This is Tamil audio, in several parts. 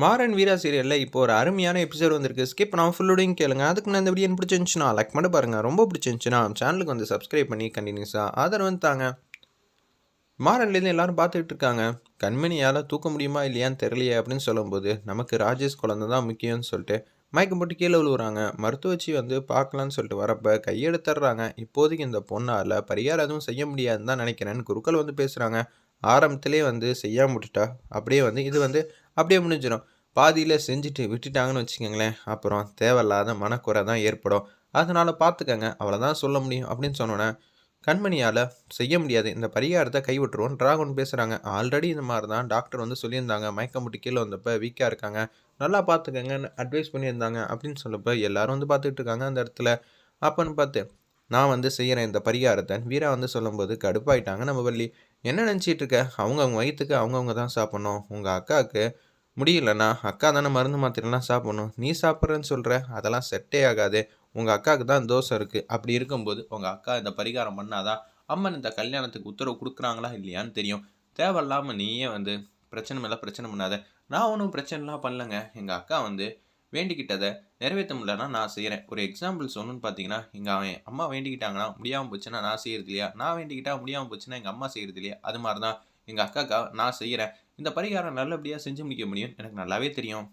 மாறன் வீரா சீரியலில் இப்போ ஒரு அருமையான எபிசோட் வந்திருக்கு. ஸ்கிப் நான் ஃபுல்லோடையும் கேளுங்க. அதுக்கு நான் இந்த வீடியோ எனக்கு பிடிச்சிருந்துச்சுன்னா லைக் மட்டும் பாருங்கள் ரொம்ப பிடிச்சிருந்துச்சுன்னா சேனலுக்கு வந்து சப்ஸ்கிரைப் பண்ணி கண்டினியூஸாக ஆதரவு வந்து தாங்க. மாறன்லேருந்து எல்லாரும் பார்த்துட்டு இருக்காங்க. கண்மணியால் தூக்க முடியுமா இல்லையான்னு தெரியலையே அப்படின்னு சொல்லும்போது நமக்கு ராஜேஷ் குழந்தை தான் முக்கியம்னு சொல்லிட்டு மயக்கம் போட்டு கீழே விழுவுறாங்க. மருத்துவச்சி வந்து பார்க்கலான்னு சொல்லிட்டு வரப்போ கையெடுத்துடுறாங்க இப்போதைக்கு இந்த பொண்ணால் பரிகாரம் எதுவும் செய்ய முடியாதுன்னு தான் நினைக்கிறேன்னு குருக்கள் வந்து பேசுகிறாங்க ஆரம்பத்திலே வந்து செய்யாமல் விட்டுட்டா அப்படியே வந்து இது வந்து அப்படியே முடிஞ்சிடும். பாதியில் செஞ்சுட்டு விட்டுட்டாங்கன்னு வச்சுக்கோங்களேன் அப்புறம் தேவையில்லாத மனக்குறை தான் ஏற்படும். அதனால் பார்த்துக்கங்க அவ்வளோதான் சொல்ல முடியும் அப்படின்னு சொன்னோன்னே கண்மணியால் செய்ய முடியாது. இந்த பரிகாரத்தை கைவிட்டுருவோம் டிராகன் பேசுகிறாங்க ஆல்ரெடி இந்த மாதிரி தான் டாக்டர் வந்து சொல்லியிருந்தாங்க. மயக்கம் முட்டி கீழே வந்தப்போ வீக்காக இருக்காங்க. நல்லா பார்த்துக்கங்கன்னு அட்வைஸ் பண்ணியிருந்தாங்க அப்படின்னு சொல்லப்போ எல்லாரும் வந்து பார்த்துக்கிட்டு இருக்காங்க அந்த இடத்துல. அப்போன்னு பார்த்து நான் வந்து செய்கிறேன் இந்த பரிகாரத்தை. வீரா வந்து சொல்லும்போது கடுப்பாயிட்டாங்க நம்ம வள்ளி. என்ன நினச்சிட்டு இருக்க? அவங்கவுங்க வயிற்றுக்கு அவங்கவுங்க தான் சாப்பிட்ணும். உங்கள் அக்காவுக்கு முடியலண்ணா அக்கா தானே மருந்து மாத்திரைலாம் சாப்பிடணும். நீ சாப்பிட்றேன்னு சொல்கிற அதெல்லாம் செட்டே ஆகாது. உங்கள் அக்காவுக்கு தான் தோசை இருக்குது அப்படி இருக்கும்போது உங்கள் அக்கா இந்த பரிகாரம் பண்ணாதான் அம்மன் இந்த கல்யாணத்துக்கு உத்தரவு கொடுக்குறாங்களா இல்லையான்னு தெரியும். தேவையில்லாமல் நீயே வந்து பிரச்சனை மேலே பிரச்சனை பண்ணாத. நான் ஒன்றும் பிரச்சனைலாம் பண்ணலங்க. எங்கள் அக்கா வந்து வேண்டிக்கிட்டதை நிறைவேற்ற முடியலன்னா நான் செய்கிறேன் ஒரு எக்ஸாம்பிள் சொல்லணும்னு பார்த்தீங்கன்னா எங்கள் அவன் அம்மா வேண்டிக்கிட்டாங்கன்னா முடியாமல் போச்சுன்னா நான் செய்கிறது இல்லையா? நான் வேண்டிக்கிட்டா முடியாமல் போச்சுன்னா எங்கள் அம்மா செய்கிறது இல்லையா? அது மாதிரி தான் எங்கள் அக்காக்கா நான் செய்கிறேன் இந்த பரிகாரம் நல்லபடியாக செஞ்சு முடிக்க முடியும். எனக்கு நல்லாவே தெரியும்.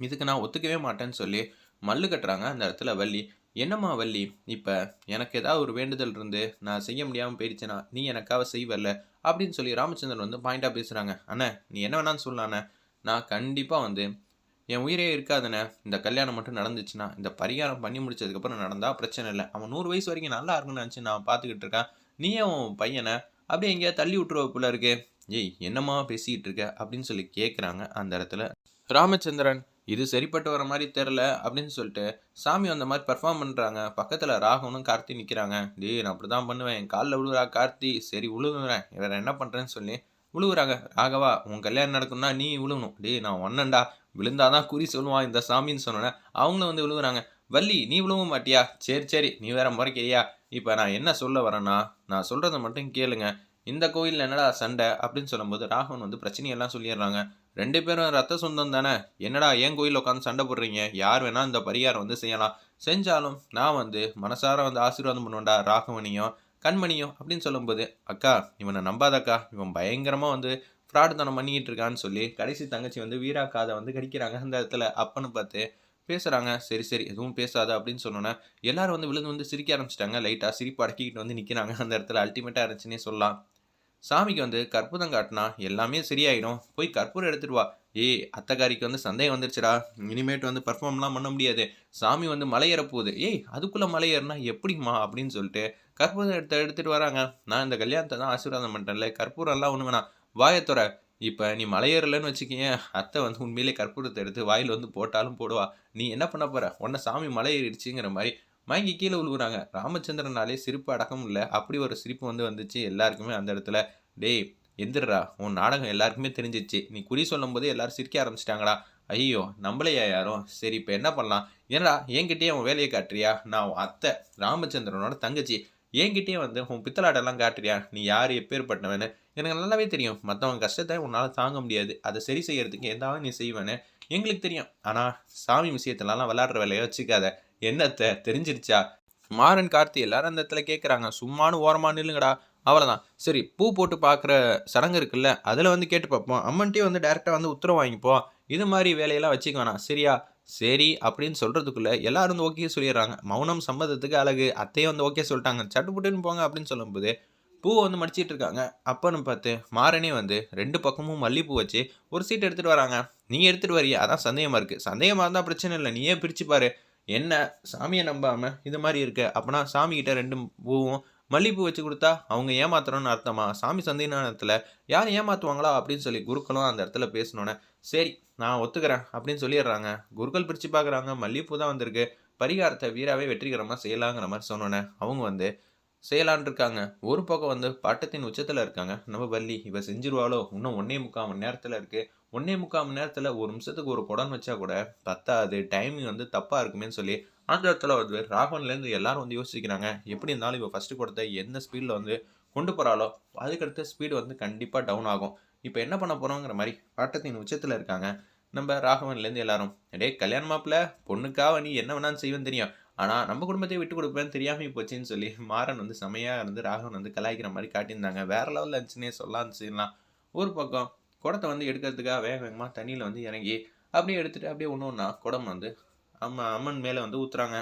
இதுக்கு நான் ஒத்துக்கவே மாட்டேன்னு சொல்லி மல்லு கட்டுறாங்க. அந்த இடத்துல வள்ளி என்னம்மா வள்ளி இப்போ எனக்கு ஏதாவது ஒரு வேண்டுதல் இருந்து நான் செய்ய முடியாமல் போயிடுச்சுன்னா நீ எனக்காக செய்வல்ல? அப்படின்னு சொல்லி ராமச்சந்திரன் வந்து பாயிண்டாக பேசுகிறாங்க அண்ணே நீ என்ன வேணான்னு சொல்லலாண்ணே நான் கண்டிப்பாக வந்து என் உயிரே இருக்காதுண்ணே. இந்த கல்யாணம் மட்டும் நடந்துச்சுன்னா இந்த பரிகாரம் பண்ணி முடிச்சதுக்கப்புறம் நடந்தால் பிரச்சனை இல்லை. அவன் நூறு வயசு வரைக்கும் நல்லா இருக்குன்னு நினச்சி நான் பார்த்துக்கிட்டு இருக்கேன். நீ உன் பையனை அப்படியே எங்கேயா தள்ளி விட்டுருவ போல இருக்கு. ஏய் என்னம்மா பேசிக்கிட்டு இருக்க? அப்படின்னு சொல்லி கேட்குறாங்க அந்த இடத்துல. ராமச்சந்திரன் இது சரிப்பட்டு வர மாதிரி தெரில அப்படின்னு சொல்லிட்டு சாமி அந்த மாதிரி பர்ஃபார்ம் பண்ணுறாங்க பக்கத்தில் ராகவனும் கார்த்தி நிற்கிறாங்க டேய் நான் அப்படி தான் பண்ணுவேன். என் காலில் விழுவுறா கார்த்தி. சரி விழுகுறேன் வேற என்ன பண்ணுறேன்னு சொல்லி விழுவுறாங்க. ராகவா உன் கல்யாணம் நடக்கும்னா நீ விழுகணும் டேய் நான் ஒன்னண்டா விழுந்தாதான் குறி சொல்லுவான் இந்த சாமின்னு சொன்னோன்னே அவங்களும் வந்து விழுகுறாங்க வள்ளி நீ விழுவ மாட்டியா? சரி சரி. நீ வேற முறைக்கிறியா. இப்போ நான் என்ன சொல்ல வரேன்னா நான் சொல்கிறத மட்டும் கேளுங்க. இந்த கோயிலில் என்னடா சண்டை? அப்படின்னு சொல்லும்போது ராகவன் வந்து பிரச்சனையெல்லாம் சொல்லிடுறாங்க. ரெண்டு பேரும் ரத்த சொந்தம் தானே? என்னடா ஏன் கோயிலில் உட்காந்து சண்டை போடுறீங்க? யார் வேணால் இந்த பரிகாரம் வந்து செய்யலாம். செஞ்சாலும் நான் வந்து மனசார வந்து ஆசீர்வாதம் பண்ணுவேன்டா ராகவனியும் கண்மணியும் அப்படின்னு சொல்லும்போது அக்கா இவனை நம்பாதக்கா. இவன் பயங்கரமாக வந்து ஃப்ராடுத்தனம் பண்ணிக்கிட்டு இருக்கான்னு சொல்லி கடைசி தங்கச்சி வந்து வீரா காதை வந்து கடிக்கிறாங்க. அந்த இடத்துல அப்பன்னு பார்த்து பேசுகிறாங்க சரி சரி. எதுவும் பேசாத அப்படின்னு சொன்னோன்னே எல்லாரும் வந்து விழுந்து வந்து சிரிக்க ஆரம்பிச்சிட்டாங்க. லைட்டாக சிரிப்பு அடக்கிக்கிட்டு வந்து நிற்கிறாங்க அந்த இடத்துல அல்டிமேட்டாக இருந்துச்சுன்னே சொல்லலாம். சாமிக்கு வந்து கற்பூரம் காட்டினா எல்லாமே சரியாயிடும். போய் கற்பூரம் எடுத்துட்டு வா. ஏய் அத்தகாரிக்கு வந்து சந்தேகம் வந்துருச்சுடா. இனிமேட்டு வந்து பர்ஃபார்ம்லாம் பண்ண முடியாது. சாமி வந்து மலை போகுது. ஏய் அதுக்குள்ளே மலை ஏறினா எப்படிம்மா அப்படின்னு சொல்லிட்டு கற்பூரம் எடுத்து எடுத்துகிட்டு வராங்க. நான் இந்த கல்யாணத்தை தான் ஆசீர்வாதம் பண்ணிட்டேன்ல கற்பூரம்லாம் ஒன்று வேணாம். வாயத்துறை இப்போ நீ மலையேறலன்னு வச்சுக்கிங்க அத்தை வந்து உண்மையிலே கற்பூரத்தை எடுத்து வாயில் வந்து போட்டாலும் போடுவா. நீ என்ன பண்ண போற? உன்னை சாமி மலையேறிடுச்சுங்கிற மாதிரி மயங்கி கீழே உழுவுறாங்க. ராமச்சந்திரனாலே சிரிப்பு அடக்கம் இல்லை. அப்படி ஒரு சிரிப்பு வந்து வந்துச்சு எல்லாருக்குமே அந்த இடத்துல. டேய் எந்திரா உன் நாடகம் எல்லாருக்குமே தெரிஞ்சிச்சு. நீ குறி சொல்லும் போது எல்லாரும் சிரிக்க ஆரம்பிச்சிட்டாங்களா? ஐயோ நம்மளையா யாரும்? சரி இப்போ என்ன பண்ணலாம்? ஏன்னா என்கிட்டயே உன் வேலையை காட்டுறியா? நான் அத்தை ராமச்சந்திரனோட தங்கச்சி. என்கிட்டயே வந்து உன் பித்தலாட்டெல்லாம் காட்டுறியா? நீ யார்? எப்பேற்பட்டவனு எனக்கு நல்லாவே தெரியும். மற்றவங்க கஷ்டத்தை உன்னால் தாங்க முடியாது. அதை சரி செய்யறதுக்கு எதாவது நீ செய்வேன்னு எங்களுக்கு தெரியும். ஆனால் சாமி விஷயத்துலலாம் விளாட்ற வேலையை வச்சுக்காத. என்னத்தை? தெரிஞ்சிருச்சா? மாறன் கார்த்தி எல்லாரும் அந்த இடத்துல கேட்குறாங்க சும்மானு ஓரமாக நில்லுங்கடா. அவ்வளோதான் சரி பூ போட்டு பார்க்குற சடங்கு இருக்குல்ல அதில் வந்து கேட்டு பார்ப்போம் அம்மன்ட்டே வந்து டேரெக்டாக வந்து உத்தரவு வாங்கிப்போம். இது மாதிரி வேலையெல்லாம் வச்சுக்க வேணாம். சரியா? சரி அப்படின்னு சொல்கிறதுக்குள்ளே எல்லாரும் வந்து ஓகே சொல்லிடுறாங்க. மௌனம் சம்மதத்துக்கு அழகு. அத்தையும் வந்து ஓகே சொல்லிட்டாங்க. சட்டுப்புட்டுன்னு போங்க அப்படின்னு சொல்லும்போது பூவை வந்து மடிச்சிட்டு இருக்காங்க. அப்பன்னு பார்த்து மாறனே வந்து ரெண்டு பக்கமும் மல்லிப்பூ வச்சு ஒரு சீட் எடுத்துகிட்டு வராங்க. நீ எடுத்துகிட்டு வரியா? அதான் சந்தேகமாக இருக்குது சந்தேகமாக இருந்தால் பிரச்சனை இல்லை. நீயே பிரித்து பாரு. என்ன? சாமியை நம்பாமல் இது மாதிரி இருக்கு. அப்போனா சாமிக்கிட்ட ரெண்டு பூவும் மல்லிகைப்பூ வச்சு கொடுத்தா அவங்க ஏமாத்துறோன்னு அர்த்தமா? சாமி சந்தேகத்தில் யார் ஏமாத்துவாங்களா அப்படின்னு சொல்லி குருக்களும் அந்த இடத்துல பேசினோன்னே சரி நான் ஒத்துக்கிறேன் அப்படின்னு சொல்லிடுறாங்க. குருக்கள் பிரித்து பார்க்குறாங்க மல்லிகைப்பூ தான் வந்திருக்கு. பரிகாரத்தை வீராவே வெற்றிகரமாக செய்யலாங்கிற மாதிரி சொன்னோன்னே அவங்க வந்து செய்யலான் இருக்காங்க. ஒரு பக்கம் வந்து பட்டத்தின் உச்சத்தில் இருக்காங்க. நம்ம வள்ளி இவ செஞ்சிருவாளோ? இன்னும் ஒன்னே முக்கால் மணி நேரத்தில் இருக்குது ஒன்னே முக்கால் மணி நேரத்தில் ஒரு நிமிஷத்துக்கு ஒரு குடம் வச்சா கூட பத்தாது டைமிங் வந்து தப்பாக இருக்குமேன்னு சொல்லி அந்த இடத்துல வந்து ராகவன்லேருந்து எல்லாரும் வந்து யோசிக்கிறாங்க எப்படி இருந்தாலும் இப்போ ஃபஸ்ட்டு கொடுத்த எந்த ஸ்பீடில் வந்து கொண்டு போகிறாலோ அதுக்கடுத்த ஸ்பீடு வந்து கண்டிப்பாக டவுன் ஆகும். இப்போ என்ன பண்ண போகிறோங்கிற மாதிரி ஆட்டத்தின் உச்சத்தில் இருக்காங்க. நம்ம ராகவன்லேருந்து எல்லாரும் டே கல்யாண மாப்பிள்ள பொண்ணுக்காக நீ என்ன வேணாலும் செய்வேன்னு தெரியும். ஆனால் நம்ம குடும்பத்தையே விட்டு கொடுப்பேன்னு தெரியாமல் போச்சுன்னு சொல்லி மாறன் வந்து செமையாக இருந்து ராகவன் வந்து கலாய்க்கிற மாதிரி காட்டியிருந்தாங்க. வேற லெவலில் இருந்துச்சுன்னே சொல்லலாம் ஒரு பக்கம் குடத்தை வந்து எடுக்கிறதுக்காக வேக வேகமாக தண்ணியில் வந்து இறங்கி அப்படியே எடுத்துகிட்டு அப்படியே ஒன்று ஒன்றா குடம் வந்து அம்மா அம்மன் மேலே வந்து ஊற்றுறாங்க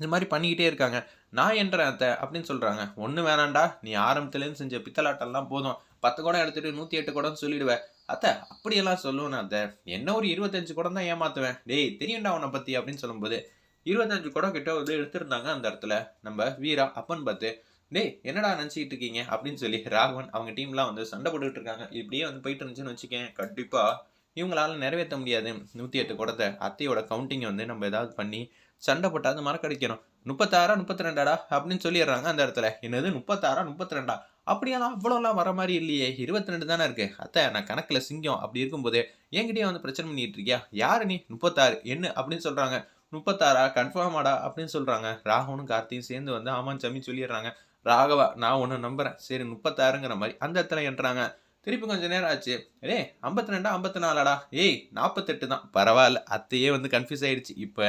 இது மாதிரி பண்ணிக்கிட்டே இருக்காங்க. நான் என்றேன் அத்தை அப்படின்னு சொல்கிறாங்க ஒன்று வேணாண்டா நீ ஆரம்பத்துலேருந்து செஞ்ச பித்தலாட்டெல்லாம் போதும். பத்து குடம் எடுத்துகிட்டு நூற்றி எட்டு குடம்னு சொல்லிடுவேன். அத்தை அப்படியெல்லாம் சொல்லுவேன் அத்தை. என்ன ஒரு இருபத்தஞ்சு குடம் தான் ஏமாற்றுவேன் டேய் தெரியும்டா உன்னை பற்றி அப்படின்னு சொல்லும்போது இருபத்தஞ்சு குடம் கிட்ட வந்து எடுத்திருந்தாங்க அந்த இடத்துல. நம்ம வீரா அப்பன் பார்த்து டேய் என்னடா நினச்சிக்கிட்டு இருக்கீங்க? அப்படின்னு சொல்லி ராகவன் அவங்க டீம்லாம் வந்து சண்டை போட்டுக்கிட்டு இருக்காங்க. இப்படியே வந்து போயிட்டு இருந்துச்சுன்னு வச்சுக்கேன். கண்டிப்பாக இவங்களால நிறைவேற்ற முடியாது. நூற்றி எட்டு குடத்தை அத்தையோட கவுண்டிங்கை வந்து நம்ம ஏதாவது பண்ணி சண்டை போட்டாது மறக்கடிக்கணும். முப்பத்தாறா முப்பத்தி ரெண்டாடா அப்படின்னு சொல்லிடுறாங்க அந்த இடத்துல. என்னது முப்பத்தாறா முப்பத்தி ரெண்டா அப்படியெல்லாம் அவ்வளோலாம் வர மாதிரி இல்லையே. இருபத்தி ரெண்டு தானே இருக்கு. அத்தை நான் கணக்கில் சிங்கம் அப்படி இருக்கும்போது என்கிட்டயே வந்து பிரச்சனை பண்ணிட்டு இருக்கியா? யாரு நீ? முப்பத்தாறு. என்ன அப்படின்னு சொல்றாங்க. முப்பத்தாறா கன்ஃபார்மாடா அப்படின்னு சொல்றாங்க. ராகவனும் கார்த்தியும் சேர்ந்து வந்து ஆமாம் சமி சொல்லிடுறாங்க. ராகவா நான் ஒன்று நம்புறேன். சரி முப்பத்தாறுங்கிற மாதிரி அந்த இடத்துல என்றாங்க திருப்பி கொஞ்சம் நேரம் ஆச்சு. ஏய் ஐம்பத்தி ரெண்டா ஐம்பத்தி நாலாடா ஏய் நாற்பத்தெட்டு தான். பரவாயில்ல அத்தையே வந்து கன்ஃபியூஸ் ஆயிடுச்சு. இப்போ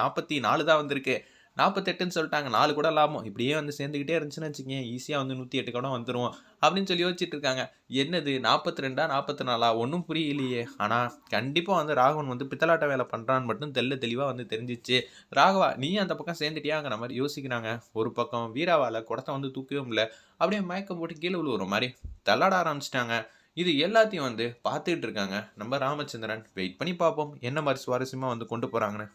நாற்பத்தி நாலு தான் வந்திருக்கு. நாற்பத்தெட்டுன்னு சொல்லிட்டாங்க. நாலு கூட லாபம். இப்படியே வந்து சேர்ந்துக்கிட்டே இருந்துச்சுன்னு வச்சுக்கேன் ஈஸியாக வந்து நூற்றி எட்டு கூட வந்துடுவோம் அப்படின்னு சொல்லி யோசிச்சுட்டு இருக்காங்க. என்னது? நாற்பத்தி ரெண்டா நாற்பத்தி நாலா ஒன்றும் புரியலையே. ஆனால் கண்டிப்பாக வந்து ராகவன் வந்து பித்தலாட்ட வேலை பண்ணுறான்னு மட்டும் தெல்ல தெளிவாக வந்து தெரிஞ்சிச்சு. ராகவா நீ அந்த பக்கம் சேர்ந்துட்டியாங்கிற மாதிரி யோசிக்கிறாங்க. ஒரு பக்கம் வீராவால் குடத்தை வந்து தூக்கவே முடியல. அப்படியே மயக்கம் போட்டு கீழே விழுவுற மாதிரி தள்ளாட ஆரம்பிச்சிட்டாங்க. இது எல்லாத்தையும் வந்து பார்த்துக்கிட்டு இருக்காங்க. நம்ம ராமச்சந்திரன். வெயிட் பண்ணி பார்ப்போம். என்ன மாதிரி சுவாரஸ்யமாக வந்து கொண்டு போகிறாங்கன்னு